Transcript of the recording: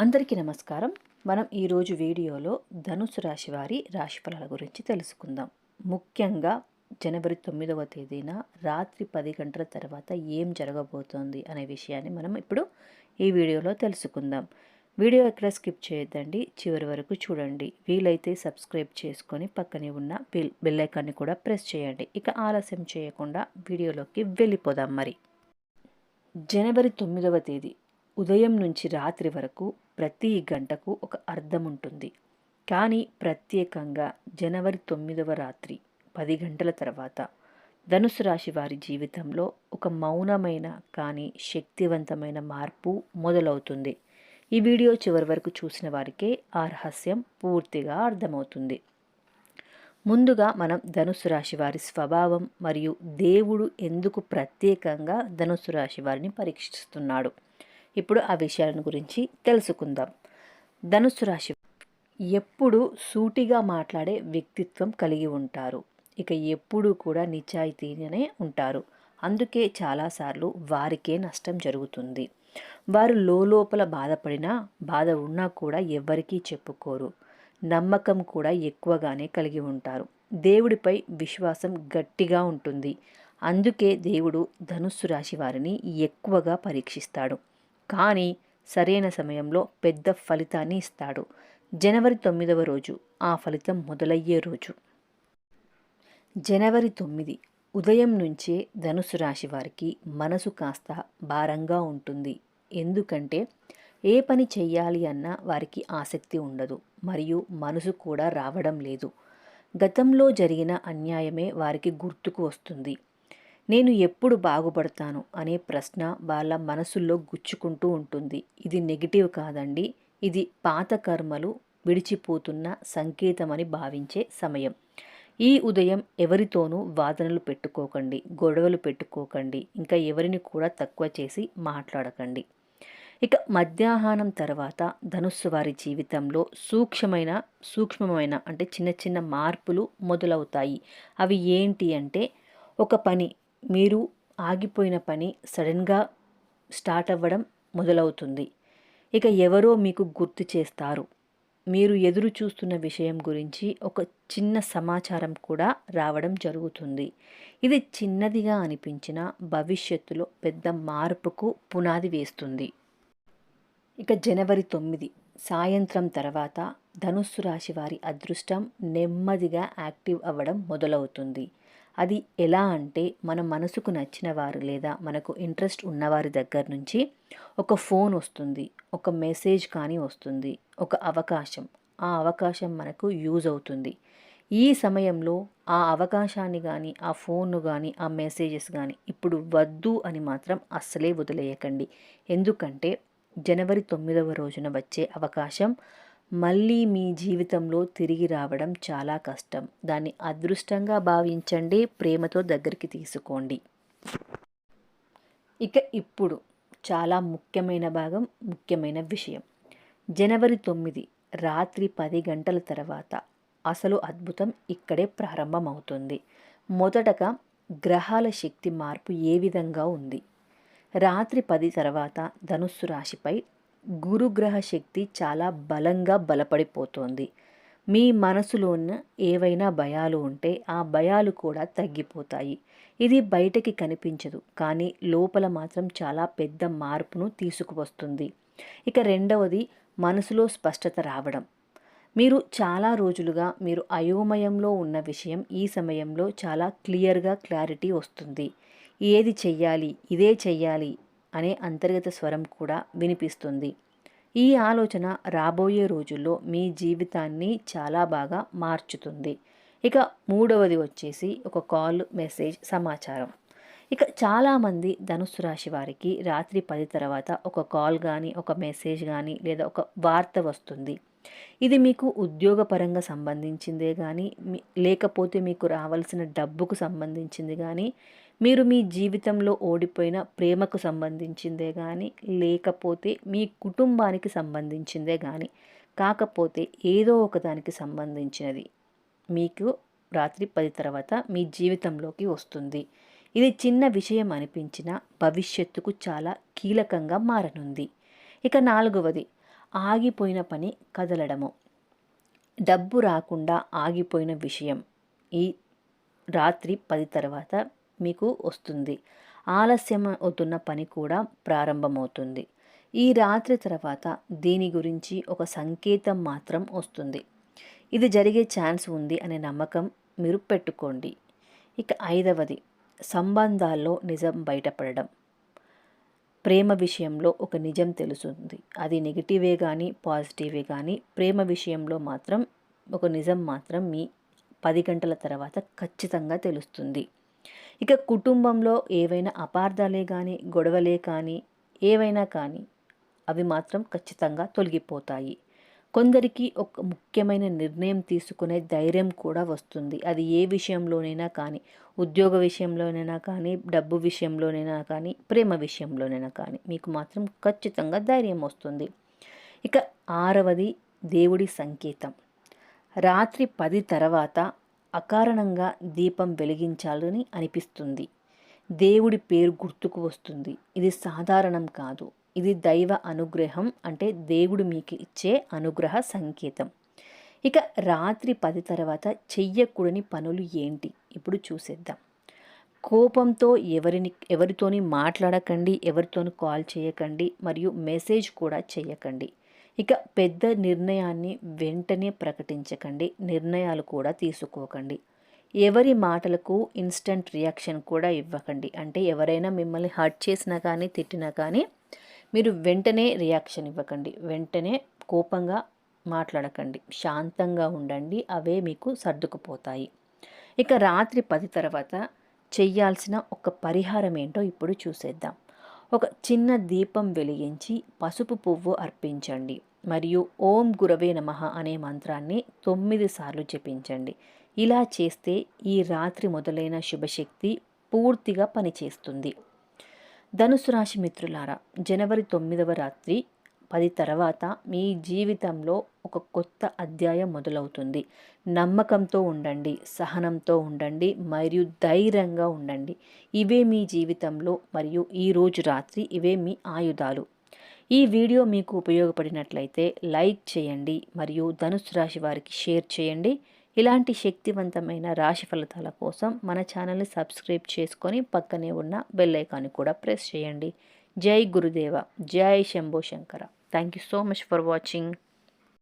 అందరికీ నమస్కారం. మనం ఈరోజు వీడియోలో ధనుసు రాశి వారి రాశిఫలాల గురించి తెలుసుకుందాం. ముఖ్యంగా జనవరి తొమ్మిదవ తేదీన రాత్రి పది గంటల తర్వాత ఏం జరగబోతోంది అనే విషయాన్ని మనం ఇప్పుడు ఈ వీడియోలో తెలుసుకుందాం. వీడియో ఎక్కడ స్కిప్ చేయొద్దండి చివరి వరకు చూడండి. వీలైతే సబ్స్క్రైబ్ చేసుకొని పక్కనే ఉన్న బెల్ బెల్ కూడా ప్రెస్ చేయండి. ఇక ఆలస్యం చేయకుండా వీడియోలోకి వెళ్ళిపోదాం మరి. జనవరి తొమ్మిదవ తేదీ ఉదయం నుంచి రాత్రి వరకు ప్రతి గంటకు ఒక అర్థం ఉంటుంది. కానీ ప్రత్యేకంగా జనవరి తొమ్మిదవ రాత్రి పది గంటల తర్వాత ధనుసు రాశి వారి జీవితంలో ఒక మౌనమైన కానీ శక్తివంతమైన మార్పు మొదలవుతుంది. ఈ వీడియో చివరి వరకు చూసిన వారికే ఆ రహస్యం పూర్తిగా అర్థమవుతుంది. ముందుగా మనం ధనుసు రాశి వారి స్వభావం మరియు దేవుడు ఎందుకు ప్రత్యేకంగా ధనుసు రాశి వారిని పరీక్షిస్తున్నాడు. ఇప్పుడు ఆ విషయాలను గురించి తెలుసుకుందాం. ధనుసు రాశి ఎప్పుడు సూటిగా మాట్లాడే వ్యక్తిత్వం కలిగి ఉంటారు. ఇక ఎప్పుడూ కూడా నిజాయితీగానే ఉంటారు. అందుకే చాలాసార్లు వారికే నష్టం జరుగుతుంది. వారు లోపల బాధపడినా బాధ ఉన్నా కూడా ఎవ్వరికీ చెప్పుకోరు. నమ్మకం కూడా ఎక్కువగానే కలిగి ఉంటారు. దేవుడిపై విశ్వాసం గట్టిగా ఉంటుంది. అందుకే దేవుడు ధనుస్సు రాశి వారిని ఎక్కువగా పరీక్షిస్తాడు. కానీ సరైన సమయంలో పెద్ద ఫలితాన్ని ఇస్తాడు. జనవరి తొమ్మిదవ రోజు ఆ ఫలితం మొదలయ్యే రోజు. జనవరి తొమ్మిది ఉదయం నుంచే ధనుసు రాశి వారికి మనసు కాస్త భారంగా ఉంటుంది. ఎందుకంటే ఏ పని చెయ్యాలి అన్న వారికి ఆసక్తి ఉండదు మరియు మనసు కూడా రావడం లేదు. గతంలో జరిగిన అన్యాయమే వారికి గుర్తుకు వస్తుంది. నేను ఎప్పుడు బాగుపడతాను అనే ప్రశ్న వాళ్ళ మనసుల్లో గుచ్చుకుంటూ ఉంటుంది. ఇది నెగిటివ్ కాదండి. ఇది పాత కర్మలు విడిచిపోతున్న సంకేతమని భావించే సమయం. ఈ ఉదయం ఎవరితోనూ వాదనలు పెట్టుకోకండి గొడవలు పెట్టుకోకండి ఇంకా ఎవరిని కూడా తక్కువ చేసి మాట్లాడకండి. ఇక మధ్యాహ్నం తర్వాత ధనుస్సు వారి జీవితంలో సూక్ష్మమైన సూక్ష్మమైన అంటే చిన్న చిన్న మార్పులు మొదలవుతాయి. అవి ఏంటి అంటే ఒక పని మీరు ఆగిపోయిన పని సడన్గా స్టార్ట్ అవ్వడం మొదలవుతుంది. ఇక ఎవరో మీకు గుర్తు చేస్తారు. మీరు ఎదురు చూస్తున్న విషయం గురించి ఒక చిన్న సమాచారం కూడా రావడం జరుగుతుంది. ఇది చిన్నదిగా అనిపించిన భవిష్యత్తులో పెద్ద మార్పుకు పునాది వేస్తుంది. ఇక జనవరి తొమ్మిది సాయంత్రం తర్వాత ధనుస్సు రాశి వారి అదృష్టం నెమ్మదిగా యాక్టివ్ అవ్వడం మొదలవుతుంది. అది ఎలా అంటే మన మనసుకు నచ్చిన వారు లేదా మనకు ఇంట్రెస్ట్ ఉన్నవారి దగ్గర నుంచి ఒక ఫోన్ వస్తుంది ఒక మెసేజ్ కానీ వస్తుంది ఒక అవకాశం. ఆ అవకాశం మనకు యూజ్ అవుతుంది. ఈ సమయంలో ఆ అవకాశాన్ని కానీ ఆ ఫోన్ను కానీ ఆ మెసేజెస్ కానీ ఇప్పుడు వద్దు అని మాత్రం అస్సలే వదిలేయకండి. ఎందుకంటే జనవరి తొమ్మిదవ రోజున వచ్చే అవకాశం మళ్ళీ మీ జీవితంలో తిరిగి రావడం చాలా కష్టం. దాన్ని అదృష్టంగా భావించండి ప్రేమతో దగ్గరికి తీసుకోండి. ఇక ఇప్పుడు చాలా ముఖ్యమైన భాగం ముఖ్యమైన విషయం. జనవరి తొమ్మిది రాత్రి పది గంటల తర్వాత అసలు అద్భుతం ఇక్కడే ప్రారంభమవుతుంది. మొదటగా గ్రహాల శక్తి మార్పు ఏ విధంగా ఉంది? రాత్రి పది తర్వాత ధనుస్సు రాశిపై గురుగ్రహ శక్తి చాలా బలంగా బలపడిపోతోంది. మీ మనసులో ఉన్న ఏవైనా భయాలు ఉంటే ఆ భయాలు కూడా తగ్గిపోతాయి. ఇది బయటకి కనిపించదు కానీ లోపల మాత్రం చాలా పెద్ద మార్పును తీసుకువస్తుంది. ఇక రెండవది మనసులో స్పష్టత రావడం. మీరు చాలా రోజులుగా మీరు అయోమయంలో ఉన్న విషయం ఈ సమయంలో చాలా క్లియర్గా క్లారిటీ వస్తుంది. ఏది చెయ్యాలి ఇదే చెయ్యాలి అనే అంతర్గత స్వరం కూడా వినిపిస్తుంది. ఈ ఆలోచన రాబోయే రోజుల్లో మీ జీవితాన్ని చాలా బాగా మార్చుతుంది. ఇక మూడవది వచ్చేసి ఒక కాల్ మెసేజ్ సమాచారం. ఇక చాలామంది ధనుస్సు రాశి వారికి రాత్రి పది తర్వాత ఒక కాల్ కానీ ఒక మెసేజ్ కానీ లేదా ఒక వార్త వస్తుంది. ఇది మీకు ఉద్యోగపరంగా సంబంధించిందే కానీ లేకపోతే మీకు రావాల్సిన డబ్బుకు సంబంధించింది కానీ మీరు మీ జీవితంలో ఓడిపోయిన ప్రేమకు సంబంధించిందే కానీ లేకపోతే మీ కుటుంబానికి సంబంధించిందే కానీ కాకపోతే ఏదో ఒకదానికి సంబంధించినది మీకు రాత్రి పది తర్వాత మీ జీవితంలోకి వస్తుంది. ఇది చిన్న విషయం అనిపించిన భవిష్యత్తుకు చాలా కీలకంగా మారనుంది. ఇక నాలుగవది. ఆగిపోయిన పని కదలడము. డబ్బు రాకుండా ఆగిపోయిన విషయం ఈ రాత్రి పది తర్వాత మీకు వస్తుంది. ఆలస్యం అవుతున్న పని కూడా ప్రారంభమవుతుంది. ఈ రాత్రి తర్వాత దీని గురించి ఒక సంకేతం మాత్రం వస్తుంది. ఇది జరిగే ఛాన్స్ ఉంది అనే నమ్మకం మీరు పెట్టుకోండి. ఇక ఐదవది సంబంధాల్లో నిజం బయటపడడం. ప్రేమ విషయంలో ఒక నిజం తెలుస్తుంది. అది నెగిటివే కానీ పాజిటివే కానీ ప్రేమ విషయంలో మాత్రం ఒక నిజం మాత్రం మీ పది గంటల తర్వాత ఖచ్చితంగా తెలుస్తుంది. ఇక కుటుంబంలో ఏవైనా అపార్థాలే కానీ గొడవలే కానీ ఏవైనా కానీ అవి మాత్రం ఖచ్చితంగా తొలగిపోతాయి. కొందరికి ఒక ముఖ్యమైన నిర్ణయం తీసుకునే ధైర్యం కూడా వస్తుంది. అది ఏ విషయంలోనైనా కానీ ఉద్యోగ విషయంలోనైనా కానీ డబ్బు విషయంలోనైనా కానీ ప్రేమ విషయంలోనైనా కానీ మీకు మాత్రం ఖచ్చితంగా ధైర్యం వస్తుంది. ఇక ఆరవది దేవుడి సంకేతం. రాత్రి పది తర్వాత అకారణంగా దీపం వెలిగించాలని అనిపిస్తుంది. దేవుడి పేరు గుర్తుకు వస్తుంది. ఇది సాధారణం కాదు. ఇది దైవ అనుగ్రహం అంటే దేవుడు మీకు ఇచ్చే అనుగ్రహ సంకేతం. ఇక రాత్రి పది తర్వాత చెయ్యకూడని పనులు ఏంటి? ఇప్పుడు చూసేద్దాం. కోపంతో ఎవరిని ఎవరితోని మాట్లాడకండి ఎవరితోని కాల్ చేయకండి మరియు మెసేజ్ కూడా చేయకండి. ఇక పెద్ద నిర్ణయాన్ని వెంటనే ప్రకటించకండి నిర్ణయాలు కూడా తీసుకోకండి. ఎవరి మాటలకు ఇన్స్టంట్ రియాక్షన్ కూడా ఇవ్వకండి. అంటే ఎవరైనా మిమ్మల్ని హర్ట్ చేసినా కానీ తిట్టినా కానీ మీరు వెంటనే రియాక్షన్ ఇవ్వకండి. వెంటనే కోపంగా మాట్లాడకండి. శాంతంగా ఉండండి. అవే మీకు సర్దుకుపోతాయి. ఇక రాత్రి పది తర్వాత చెయ్యాల్సిన ఒక పరిహారం ఏంటో ఇప్పుడు చూసేద్దాం. ఒక చిన్న దీపం వెలిగించి పసుపు పువ్వు అర్పించండి. మరియు ఓం గురవే నమ అనే మంత్రాన్ని తొమ్మిది సార్లు జపించండి. ఇలా చేస్తే ఈ రాత్రి మొదలైన శుభశక్తి పూర్తిగా పనిచేస్తుంది. ధనుసు రాశి మిత్రులారా జనవరి తొమ్మిదవ రాత్రి పది తర్వాత మీ జీవితంలో ఒక కొత్త అధ్యాయం మొదలవుతుంది. నమ్మకంతో ఉండండి సహనంతో ఉండండి మరియు ధైర్యంగా ఉండండి. ఇవే మీ జీవితంలో మరియు ఈరోజు రాత్రి ఇవే మీ ఆయుధాలు. ఈ వీడియో మీకు ఉపయోగపడినట్లయితే లైక్ చేయండి మరియు ధనుసు రాశి వారికి షేర్ చేయండి. ఇలాంటి శక్తివంతమైన రాశి ఫలితాల కోసం మన ఛానల్ని సబ్స్క్రైబ్ చేసుకొని పక్కనే ఉన్న బెల్ ఐకాన్ని కూడా ప్రెస్ చేయండి. జై గురుదేవ జై Shambho Shankara. Thank you so much for watching